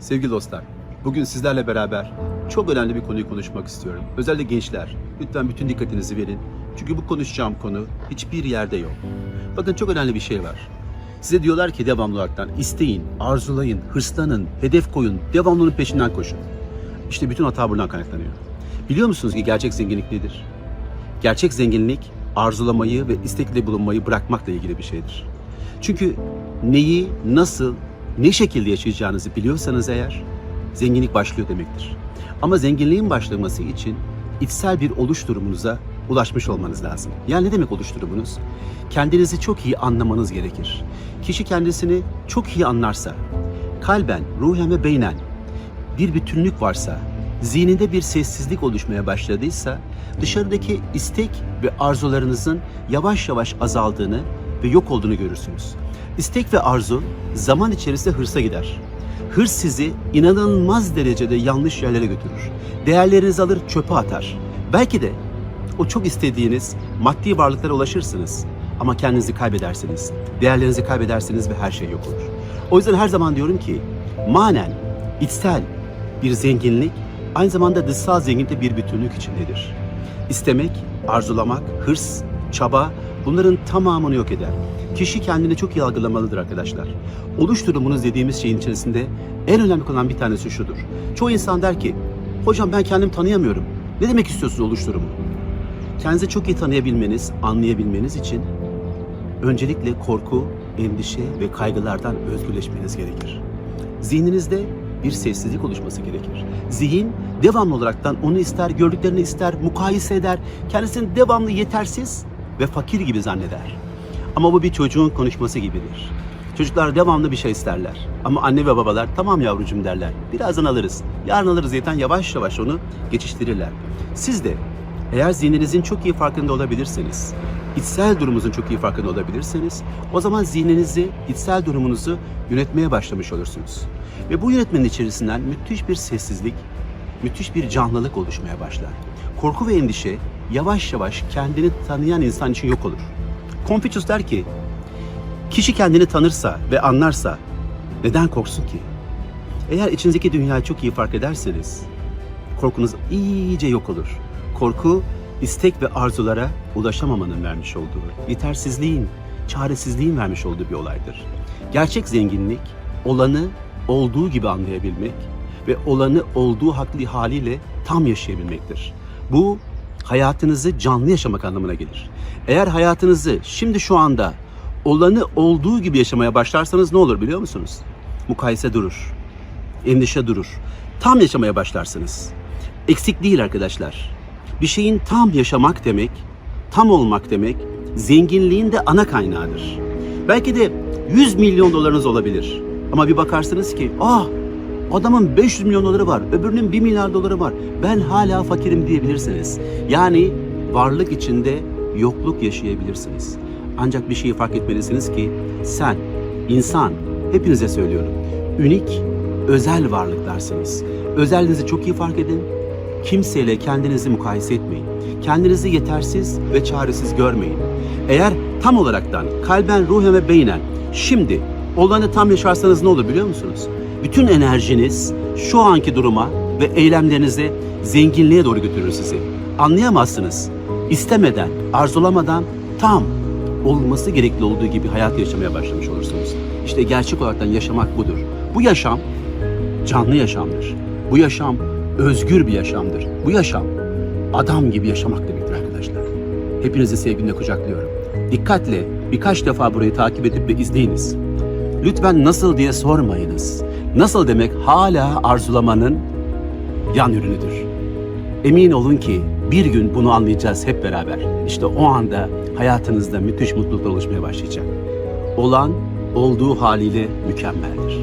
Sevgili dostlar, bugün sizlerle beraber çok önemli bir konuyu konuşmak istiyorum. Özellikle gençler, lütfen bütün dikkatinizi verin. Çünkü bu konuşacağım konu hiçbir yerde yok. Bakın çok önemli bir şey var. Size diyorlar ki devamlı olaraktan isteyin, arzulayın, hırslanın, hedef koyun, devamlı onun peşinden koşun. İşte bütün hata buradan kaynaklanıyor. Biliyor musunuz ki gerçek zenginlik nedir? Gerçek zenginlik arzulamayı ve istekle bulunmayı bırakmakla ilgili bir şeydir. Çünkü neyi, nasıl, ne şekilde yaşayacağınızı biliyorsanız eğer zenginlik başlıyor demektir. Ama zenginliğin başlaması için içsel bir oluş durumunuza ulaşmış olmanız lazım. Yani ne demek oluş durumunuz? Kendinizi çok iyi anlamanız gerekir. Kişi kendisini çok iyi anlarsa, kalben, ruhen ve beynen bir bütünlük varsa, zihninde bir sessizlik oluşmaya başladıysa, dışarıdaki istek ve arzularınızın yavaş yavaş azaldığını ve yok olduğunu görürsünüz. İstek ve arzu zaman içerisinde hırsa gider. Hırs sizi inanılmaz derecede yanlış yerlere götürür. Değerlerinizi alır çöpe atar. Belki de o çok istediğiniz maddi varlıklara ulaşırsınız ama kendinizi kaybedersiniz. Değerlerinizi kaybedersiniz ve her şey yok olur. O yüzden her zaman diyorum ki manen, içsel bir zenginlik aynı zamanda dışsal zenginlikte bir bütünlük içindedir. İstemek, arzulamak, hırs, çaba bunların tamamını yok eder. Kişi kendini çok iyi algılamalıdır arkadaşlar. Oluş durumunuz dediğimiz şeyin içerisinde en önemli olan bir tanesi şudur. Çoğu insan der ki, hocam ben kendimi tanıyamıyorum. Ne demek istiyorsunuz oluş durumu? Kendinizi çok iyi tanıyabilmeniz, anlayabilmeniz için öncelikle korku, endişe ve kaygılardan özgürleşmeniz gerekir. Zihninizde bir sessizlik oluşması gerekir. Zihin devamlı olaraktan onu ister, gördüklerini ister, mukayese eder, kendisini devamlı yetersiz ve fakir gibi zanneder. Ama bu bir çocuğun konuşması gibidir. Çocuklar devamlı bir şey isterler. Ama anne ve babalar tamam yavrucuğum derler. Birazdan alırız. Yarın alırız diyeten yavaş yavaş onu geçiştirirler. Siz de eğer zihninizin çok iyi farkında olabilirseniz, içsel durumunuzun çok iyi farkında olabilirseniz, o zaman zihninizi, içsel durumunuzu yönetmeye başlamış olursunuz. Ve bu yönetmenin içerisinden müthiş bir sessizlik, müthiş bir canlılık oluşmaya başlar. Korku ve endişe yavaş yavaş kendini tanıyan insan için yok olur. Confucius der ki, kişi kendini tanırsa ve anlarsa neden korksun ki? Eğer içinizdeki dünyayı çok iyi fark ederseniz, korkunuz iyice yok olur. Korku, istek ve arzulara ulaşamamanın vermiş olduğu, yetersizliğin, çaresizliğin vermiş olduğu bir olaydır. Gerçek zenginlik, olanı olduğu gibi anlayabilmek ve olanı olduğu haklı haliyle tam yaşayabilmektir. Bu hayatınızı canlı yaşamak anlamına gelir. Eğer hayatınızı şimdi şu anda olanı olduğu gibi yaşamaya başlarsanız ne olur biliyor musunuz? Mukayese durur. Endişe durur. Tam yaşamaya başlarsınız. Eksik değil arkadaşlar. Bir şeyin tam yaşamak demek, tam olmak demek zenginliğin de ana kaynağıdır. Belki de 100 milyon dolarınız olabilir. Ama bir bakarsınız ki ah adamın 500 milyon doları var, öbürünün 1 milyar doları var. Ben hala fakirim diyebilirsiniz. Yani varlık içinde yokluk yaşayabilirsiniz. Ancak bir şeyi fark etmelisiniz ki sen, insan, hepinize söylüyorum. Ünik, özel varlıklarsınız. Özelliğinizi çok iyi fark edin. Kimseyle kendinizi mukayese etmeyin. Kendinizi yetersiz ve çaresiz görmeyin. Eğer tam olaraktan kalben, ruhen ve beynen şimdi olanı tam yaşarsanız ne olur biliyor musunuz? Bütün enerjiniz şu anki duruma ve eylemlerinize zenginliğe doğru götürür sizi. Anlayamazsınız. İstemeden, arzulamadan tam olması gerekli olduğu gibi hayat yaşamaya başlamış olursunuz. İşte gerçek olarak yaşamak budur. Bu yaşam canlı yaşamdır. Bu yaşam özgür bir yaşamdır. Bu yaşam adam gibi yaşamak demektir arkadaşlar. Hepinizi sevgimle kucaklıyorum. Dikkatle birkaç defa burayı takip edip ve izleyiniz. Lütfen nasıl diye sormayınız. Nasıl demek hala arzulamanın yan ürünüdür. Emin olun ki bir gün bunu anlayacağız hep beraber. İşte o anda hayatınızda müthiş mutluluklar oluşmaya başlayacak. Olan olduğu haliyle mükemmeldir.